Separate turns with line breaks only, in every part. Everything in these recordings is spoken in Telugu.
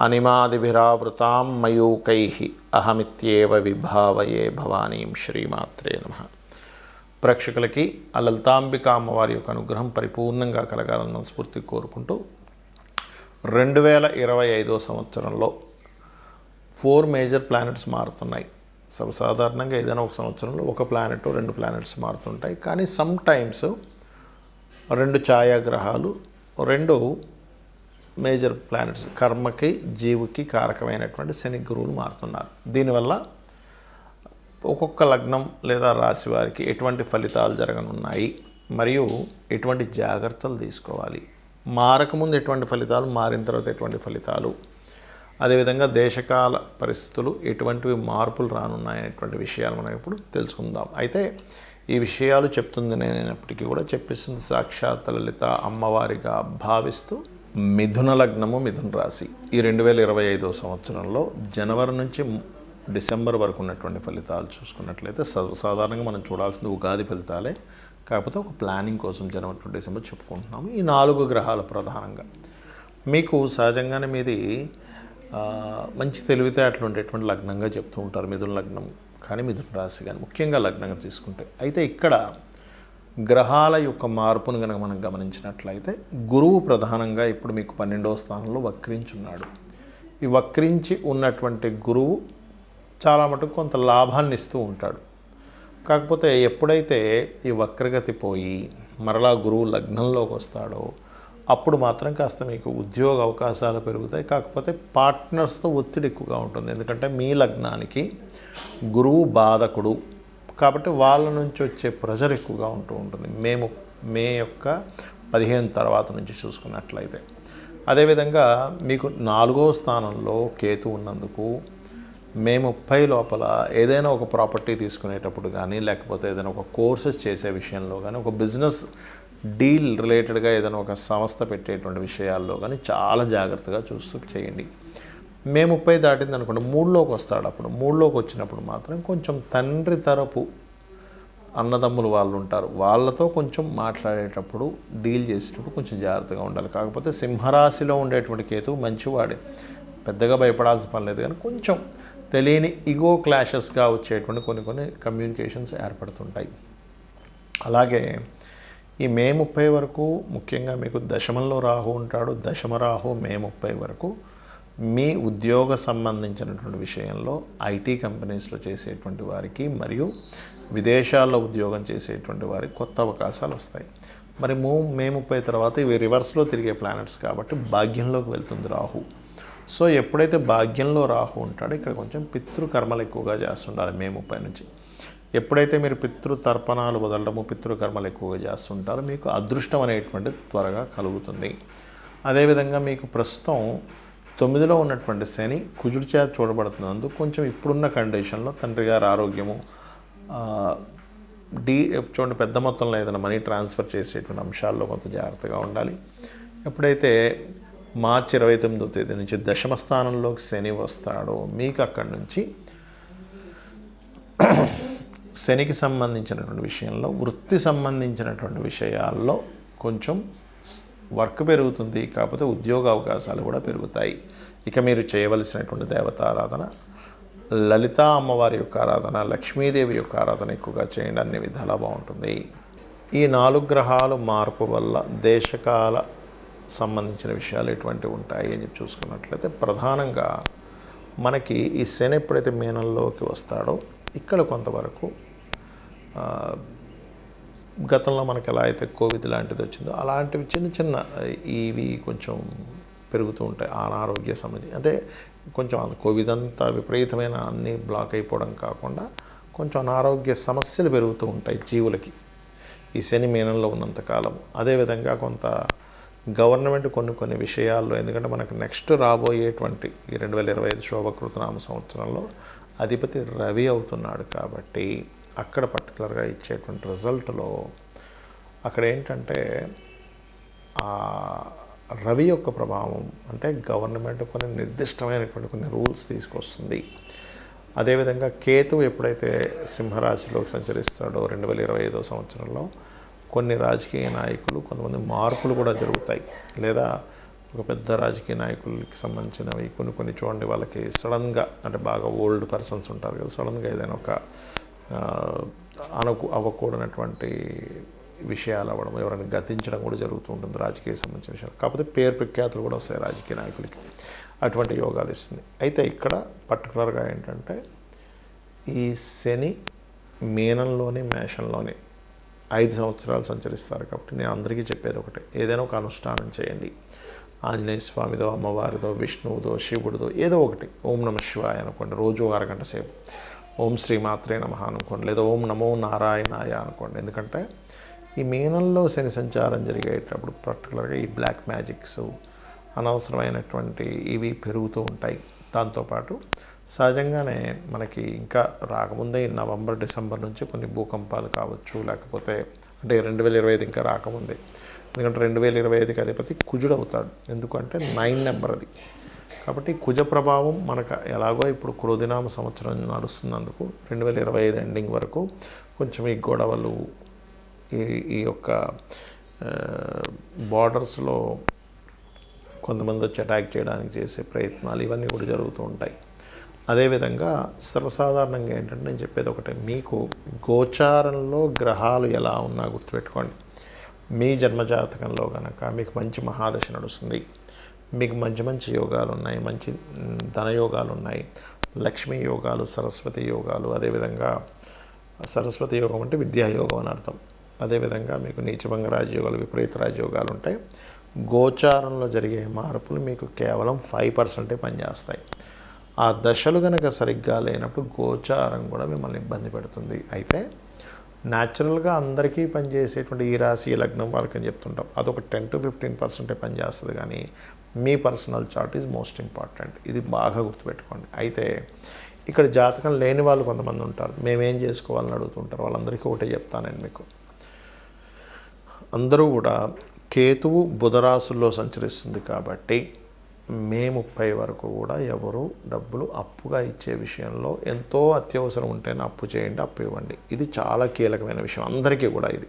అనిమాదిభిరావృతాం మయూకై అహమిత్యేవ విభావయే భవానీం శ్రీమాత్రే నమ. ప్రేక్షకులకి ఆ లలితాంబిక అమ్మవారి యొక్క అనుగ్రహం పరిపూర్ణంగా కలగాలన్న స్ఫూర్తి కోరుకుంటూ రెండు వేల ఇరవై ఐదో సంవత్సరంలో ఫోర్ మేజర్ ప్లానెట్స్ మారుతున్నాయి. సర్వసాధారణంగా ఏదైనా ఒక సంవత్సరంలో ఒక ప్లానెట్ రెండు ప్లానెట్స్ మారుతుంటాయి. కానీ సమ్ టైమ్స్ రెండు ఛాయాగ్రహాలు రెండు మేజర్ ప్లానెట్స్ కర్మకి జీవుకి కారకమైనటువంటి శని గురువులు మారుతున్నారు. దీనివల్ల ఒక్కొక్క లగ్నం లేదా రాశి వారికి ఎటువంటి ఫలితాలు జరగనున్నాయి మరియు ఎటువంటి జాగ్రత్తలు తీసుకోవాలి. మారకముందు ఎటువంటి ఫలితాలు మారిన తర్వాత ఎటువంటి ఫలితాలు అదేవిధంగా దేశకాల పరిస్థితులు ఎటువంటివి మార్పులు రానున్నాయనేటువంటి విషయాలు మనం ఇప్పుడు తెలుసుకుందాం. అయితే ఈ విషయాలు చెప్తుంది నేనైనప్పటికీ కూడా చెప్పిస్తుంది సాక్షాత్ లలిత అమ్మవారిగా భావిస్తూ మిథున లగ్నము మిథున రాశి. ఈ రెండు వేల ఇరవై ఐదో సంవత్సరంలో జనవరి నుంచి డిసెంబర్ వరకు ఉన్నటువంటి ఫలితాలు చూసుకున్నట్లయితే స- సాధారణంగా మనం చూడాల్సింది ఉగాది ఫలితాలే. కాకపోతే ఒక ప్లానింగ్ కోసం జనవరి టు డిసెంబర్ చెప్పుకుంటున్నాము. ఈ నాలుగు గ్రహాలు ప్రధానంగా. మీకు సహజంగానే మీది మంచి తెలివితేటలు ఉండేటువంటి లగ్నంగా చెప్తూ ఉంటారు. మిథున లగ్నం కానీ మిథున రాశి కానీ ముఖ్యంగా లగ్నంగా తీసుకుంటే. అయితే ఇక్కడ గ్రహాల యొక్క మార్పును కనుక మనం గమనించినట్లయితే గురువు ప్రధానంగా ఇప్పుడు మీకు పన్నెండవ స్థానంలో వక్రించున్నాడు. ఈ వక్రించి ఉన్నటువంటి గురువు చాలా మటుకు కొంత లాభాన్ని ఇస్తూ ఉంటాడు. కాకపోతే ఎప్పుడైతే ఈ వక్రగతి పోయి మరలా గురువు లగ్నంలోకి వస్తాడో అప్పుడు మాత్రం కాస్త మీకు ఉద్యోగ అవకాశాలు పెరుగుతాయి. కాకపోతే పార్ట్నర్స్తో ఒత్తిడి ఎక్కువగా ఉంటుంది. ఎందుకంటే మీ లగ్నానికి గురువు బాధకుడు. కాబట్టి వాళ్ళ నుంచి వచ్చే ప్రెషర్ ఎక్కువగా ఉంటూ ఉంటుంది. మేము మే యొక్క పదిహేను తర్వాత నుంచి చూసుకున్నట్లయితే. అదేవిధంగా మీకు నాలుగో స్థానంలో కేతు ఉన్నందుకు మే ముప్పై లోపల ఏదైనా ఒక ప్రాపర్టీ తీసుకునేటప్పుడు కానీ లేకపోతే ఏదైనా ఒక కోర్సెస్ చేసే విషయంలో కానీ ఒక బిజినెస్ డీల్ రిలేటెడ్గా ఏదైనా ఒక సంస్థ పెట్టేటువంటి విషయాల్లో కానీ చాలా జాగ్రత్తగా చూస్తూ చేయండి. మే ముప్పై దాటింది అనుకోండి మూడులోకి వస్తాడు అప్పుడు. మూడులోకి వచ్చినప్పుడు మాత్రం కొంచెం తండ్రి తరపు అన్నదమ్ములు వాళ్ళు ఉంటారు. వాళ్ళతో కొంచెం మాట్లాడేటప్పుడు డీల్ చేసేటప్పుడు కొంచెం జాగ్రత్తగా ఉండాలి. కాకపోతే సింహరాశిలో ఉండేటువంటి కేతువు మంచివాడే. పెద్దగా భయపడాల్సిన పని లేదు కానీ కొంచెం తెలియని ఇగో క్లాషెస్గా వచ్చేటువంటి కొన్ని కొన్ని కమ్యూనికేషన్స్ ఏర్పడుతుంటాయి. అలాగే ఈ మే ముప్పై వరకు ముఖ్యంగా మీకు దశమంలో రాహు ఉంటాడు. దశమ రాహు మే ముప్పై వరకు మీ ఉద్యోగ సంబంధించినటువంటి విషయంలో ఐటీ కంపెనీస్లో చేసేటువంటి వారికి మరియు విదేశాల్లో ఉద్యోగం చేసేటువంటి వారికి కొత్త అవకాశాలు వస్తాయి. మరి మూ మే ముప్పై తర్వాత ఇవి రివర్స్లో తిరిగే ప్లానెట్స్ కాబట్టి భాగ్యంలోకి వెళ్తుంది రాహు. సో ఎప్పుడైతే భాగ్యంలో రాహు ఉంటాడో ఇక్కడ కొంచెం పితృకర్మలు ఎక్కువగా చేస్తుండాలి మే ముప్పై నుంచి. ఎప్పుడైతే మీరు పితృ తర్పణాలు వదలడము పితృకర్మలు ఎక్కువగా చేస్తుంటారో మీకు అదృష్టం అనేటువంటిది త్వరగా కలుగుతుంది. అదేవిధంగా మీకు ప్రస్తుతం తొమ్మిదిలో ఉన్నటువంటి శని కుజుడి చేత చూడబడుతున్నందుకు కొంచెం ఇప్పుడున్న కండిషన్లో తండ్రి గారి ఆరోగ్యము డీ చూడండి పెద్ద మొత్తంలో ఏదైనా మనీ ట్రాన్స్ఫర్ చేసేటువంటి అంశాల్లో కొంత జాగ్రత్తగా ఉండాలి. ఎప్పుడైతే మార్చి ఇరవై తొమ్మిదో తేదీ నుంచి దశమ స్థానంలోకి శని వస్తాడో మీకు అక్కడి నుంచి శనికి సంబంధించినటువంటి విషయంలో వృత్తి సంబంధించినటువంటి విషయాల్లో కొంచెం వర్క్ పెరుగుతుంది కాకపోతే ఉద్యోగ అవకాశాలు కూడా పెరుగుతాయి. ఇక మీరు చేయవలసినటువంటి దేవతారాధన లలితా అమ్మవారి యొక్క ఆరాధన లక్ష్మీదేవి యొక్క ఆరాధన ఎక్కువగా చేయండి అన్ని విధాలా బాగుంటుంది. ఈ నాలుగు గ్రహాలు మార్పు వల్ల దేశకాల సంబంధించిన విషయాలు ఎటువంటివి ఉంటాయి అని చెప్పి చూసుకున్నట్లయితే ప్రధానంగా మనకి ఈ శని ఎప్పుడైతే మీనంలోకి వస్తాడో ఇక్కడ కొంతవరకు గతంలో మనకు ఎలా అయితే కోవిడ్ లాంటిది వచ్చిందో అలాంటివి చిన్న చిన్న ఇవి కొంచెం పెరుగుతూ ఉంటాయి. అనారోగ్య సంబంధించి అంటే కొంచెం కోవిడ్ అంతా విపరీతమైన అన్ని బ్లాక్ అయిపోవడం కాకుండా కొంచెం అనారోగ్య సమస్యలు పెరుగుతూ ఉంటాయి జీవులకి. ఈ శని మీనంలో ఉన్నంతకాలం అదేవిధంగా కొంత గవర్నమెంట్ కొన్ని కొన్ని విషయాల్లో ఎందుకంటే మనకు నెక్స్ట్ రాబోయేటువంటి ఈ రెండు వేల ఇరవై ఐదు శోభకృతనామ సంవత్సరంలో అధిపతి రవి అవుతున్నాడు కాబట్టి అక్కడ పర్టికులర్గా ఇచ్చేటువంటి రిజల్ట్లో అక్కడ ఏంటంటే ఆ రవి యొక్క ప్రభావం అంటే గవర్నమెంట్ కొన్ని నిర్దిష్టమైనటువంటి కొన్ని రూల్స్ తీసుకొస్తుంది. అదేవిధంగా కేతు ఎప్పుడైతే సింహరాశిలోకి సంచరిస్తాడో రెండు వేల ఇరవై ఐదో సంవత్సరంలో కొన్ని రాజకీయ నాయకులు కొంతమంది మార్పులు కూడా జరుగుతాయి. లేదా ఒక పెద్ద రాజకీయ నాయకులకి సంబంధించినవి కొన్ని కొన్ని చూడండి వాళ్ళకి సడన్గా అంటే బాగా ఓల్డ్ పర్సన్స్ ఉంటారు కదా సడన్గా ఏదైనా ఒక అనుకు అవ్వకూడనటువంటి విషయాలు అవ్వడం ఎవరైనా గతించడం కూడా జరుగుతూ ఉంటుంది రాజకీయ సంబంధించిన విషయాలు. కాకపోతే పేరు ప్రఖ్యాతులు కూడా వస్తాయి రాజకీయ నాయకులకి. అటువంటి యోగాలు ఇస్తుంది. అయితే ఇక్కడ పర్టికులర్గా ఏంటంటే ఈ శని మీనంలోని మేషంలోని ఐదు సంవత్సరాలు సంచరిస్తారు కాబట్టి నేను అందరికీ చెప్పేది ఒకటే. ఏదైనా ఒక అనుష్ఠానం చేయండి. ఆంజనేయ స్వామిదో అమ్మవారిదో విష్ణువుదో శివుడిదో ఏదో ఒకటి. ఓం నమ శివాయ అనుకోండి. రోజు ఒక అరగంట సేపు. ఓం శ్రీ మాత్రే నమ అనుకోండి లేదా ఓం నమో నారాయణాయ అనుకోండి. ఎందుకంటే ఈ మీనంలో శని సంచారం జరిగేటప్పుడు పర్టికులర్గా ఈ బ్లాక్ మ్యాజిక్స్ అనవసరమైనటువంటి ఇవి పెరుగుతూ ఉంటాయి. దాంతోపాటు సహజంగానే మనకి ఇంకా రాకముందే ఈ నవంబర్ డిసెంబర్ నుంచి కొన్ని భూకంపాలు కావచ్చు లేకపోతే అంటే రెండు వేల ఇరవై ఐదు ఇంకా రాకముందే. ఎందుకంటే రెండు వేల ఇరవై ఐదుకి అధిపతి కుజుడు అవుతాడు. ఎందుకంటే నైన్ నెంబర్ అది. కాబట్టి కుజ ప్రభావం మనకు ఎలాగో ఇప్పుడు క్రోధినామ సంవత్సరం నడుస్తున్నందుకు రెండు వేల ఇరవై ఐదు ఎండింగ్ వరకు కొంచెం ఈ గొడవలు ఈ ఈ యొక్క బార్డర్స్లో కొంతమంది వచ్చి అటాక్ చేయడానికి చేసే ప్రయత్నాలు ఇవన్నీ కూడా జరుగుతూ ఉంటాయి. అదేవిధంగా సర్వసాధారణంగా ఏంటంటే నేను చెప్పేది ఒకటే మీకు గోచారంలో గ్రహాలు ఎలా ఉన్నా గుర్తుపెట్టుకోండి. మీ జన్మజాతకంలో కనుక మీకు మంచి మహాదశ నడుస్తుంది. మీకు మంచి మంచి యోగాలు ఉన్నాయి మంచి ధనయోగాలు ఉన్నాయి. లక్ష్మీ యోగాలు సరస్వతి యోగాలు అదేవిధంగా సరస్వతి యోగం అంటే విద్యాయోగం అని అర్థం. అదేవిధంగా మీకు నీచభంగ రాజయోగాలు విపరీత రాజయోగాలు ఉంటాయి. గోచారంలో జరిగే మార్పులు మీకు కేవలం ఫైవ్ పర్సెంటే పనిచేస్తాయి. ఆ దశలు కనుక సరిగ్గా లేనప్పుడు గోచారం కూడా మిమ్మల్ని ఇబ్బంది పెడుతుంది. అయితే న్యాచురల్గా అందరికీ పనిచేసేటువంటి ఈ రాశి లగ్నం వాళ్ళకని చెప్తుంటాం. అదొక టెన్ టు ఫిఫ్టీన్ పర్సెంటే పనిచేస్తుంది కానీ మీ personal chart is most important. ఇది బాగా గుర్తుపెట్టుకోండి. అయితే ఇక్కడ జాతకం లేని వాళ్ళు కొంతమంది ఉంటారు. మేమేం చేసుకోవాలని అడుగుతుంటారు? వాళ్ళందరికీ ఒకటే చెప్తాను నేను మీకు. అందరూ కూడా కేతువు బుధరాశుల్లో సంచరిస్తుంది కాబట్టి మే ముప్పై వరకు కూడా ఎవరు డబ్బులు అప్పుగా ఇచ్చే విషయంలో ఎంతో అత్యవసరం ఉంటేనే అప్పు చేయండి అప్పు ఇవ్వండి. ఇది చాలా కీలకమైన విషయం. అందరికీ కూడా ఇది.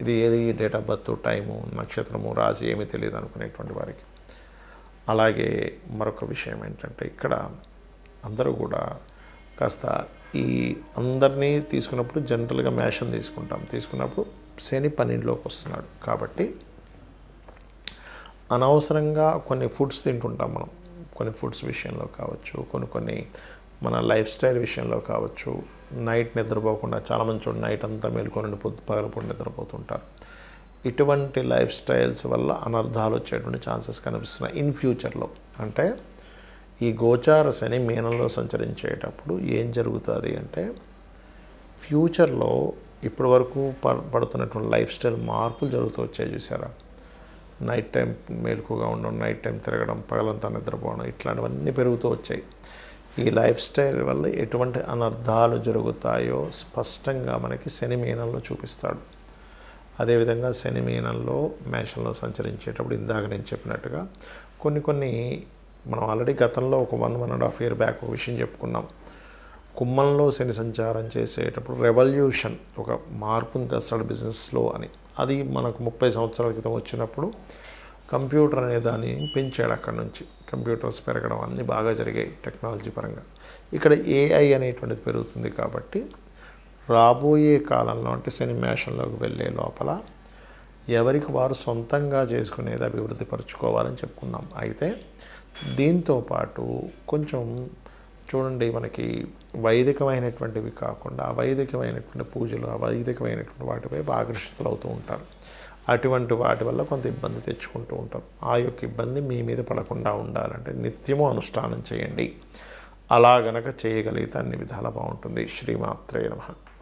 ఇది ఏది? డేట్ ఆఫ్ బర్త్ టైము నక్షత్రము రాశి ఏమీ తెలియదు అనుకునేటువంటి వారికి. అలాగే మరొక విషయం ఏంటంటే ఇక్కడ అందరూ కూడా కాస్త ఈ అందరినీ తీసుకున్నప్పుడు జనరల్గా మ్యాషన్ తీసుకుంటాం. తీసుకున్నప్పుడు శని పన్నెండులోకి వస్తున్నాడు. కాబట్టి అనవసరంగా కొన్ని ఫుడ్స్ తింటుంటాం మనం. కొన్ని ఫుడ్స్ విషయంలో కావచ్చు కొన్ని కొన్ని మన లైఫ్ స్టైల్ విషయంలో కావచ్చు. నైట్ నిద్రపోకుండా చాలామంది చూడండి నైట్ అంతా మేలుకొని పొద్దు పగలపూట నిద్రపోతుంటారు. ఇటువంటి లైఫ్ స్టైల్స్ వల్ల అనర్థాలు వచ్చేటువంటి ఛాన్సెస్ కనిపిస్తున్నాయి. ఇన్ ఫ్యూచర్లో అంటే ఈ గోచార శని మీనంలో సంచరించేటప్పుడు ఏం జరుగుతుంది అంటే ఫ్యూచర్లో ఇప్పటి వరకు పడుతున్నటువంటి లైఫ్ స్టైల్ మార్పులు జరుగుతూ వచ్చాయి చూసారా? నైట్ టైం మేలుకుగా ఉండడం నైట్ టైం తిరగడం పగలంతా నిద్రపోవడం ఇట్లాంటివన్నీ పెరుగుతూ వచ్చాయి. ఈ లైఫ్ స్టైల్ వల్ల ఎటువంటి అనర్థాలు జరుగుతాయో స్పష్టంగా మనకి శని మీనంలో చూపిస్తాడు. అదేవిధంగా శని మీనంలో మేషంలో సంచరించేటప్పుడు ఇందాక నేను చెప్పినట్టుగా కొన్ని కొన్ని మనం ఆల్రెడీ గతంలో ఒక one one and half year back ఒక విషయం చెప్పుకున్నాం. కుమ్మంలో శని సంచారం చేసేటప్పుడు రెవల్యూషన్ ఒక మార్పుని తెస్తాడు బిజినెస్లో అని. అది మనకు ముప్పై సంవత్సరాల క్రితం వచ్చినప్పుడు కంప్యూటర్ అనే దాన్ని పెంచాడు అక్కడ నుంచి. కంప్యూటర్స్ పెరగడం అన్నీ బాగా జరిగాయి టెక్నాలజీ పరంగా. ఇక్కడ ఏఐ అనేటువంటిది పెరుగుతుంది కాబట్టి రాబోయే కాలంలో అంటే సినిమాషన్లోకి వెళ్ళే లోపల ఎవరికి వారు సొంతంగా చేసుకునేది అభివృద్ధి పరుచుకోవాలని చెప్పుకున్నాం అయితే దీంతో పాటు కొంచెం చూడండి మనకి వైదికమైనటువంటివి కాకుండా అవైదికమైనటువంటి పూజలు అవైదికమైనటువంటి వాటిపై ఆకర్షితులు అవుతూ ఉంటారు. అటువంటి వాటి వల్ల కొంత ఇబ్బంది తెచ్చుకుంటూ ఉంటారు ఆ యొక్క ఇబ్బంది మీ మీద పడకుండా ఉండాలంటే నిత్యము అనుష్ఠానం చేయండి. అలా గనక చేయగలిగితే అన్ని విధాలు బాగుంటుంది. శ్రీమాత్రే నమ.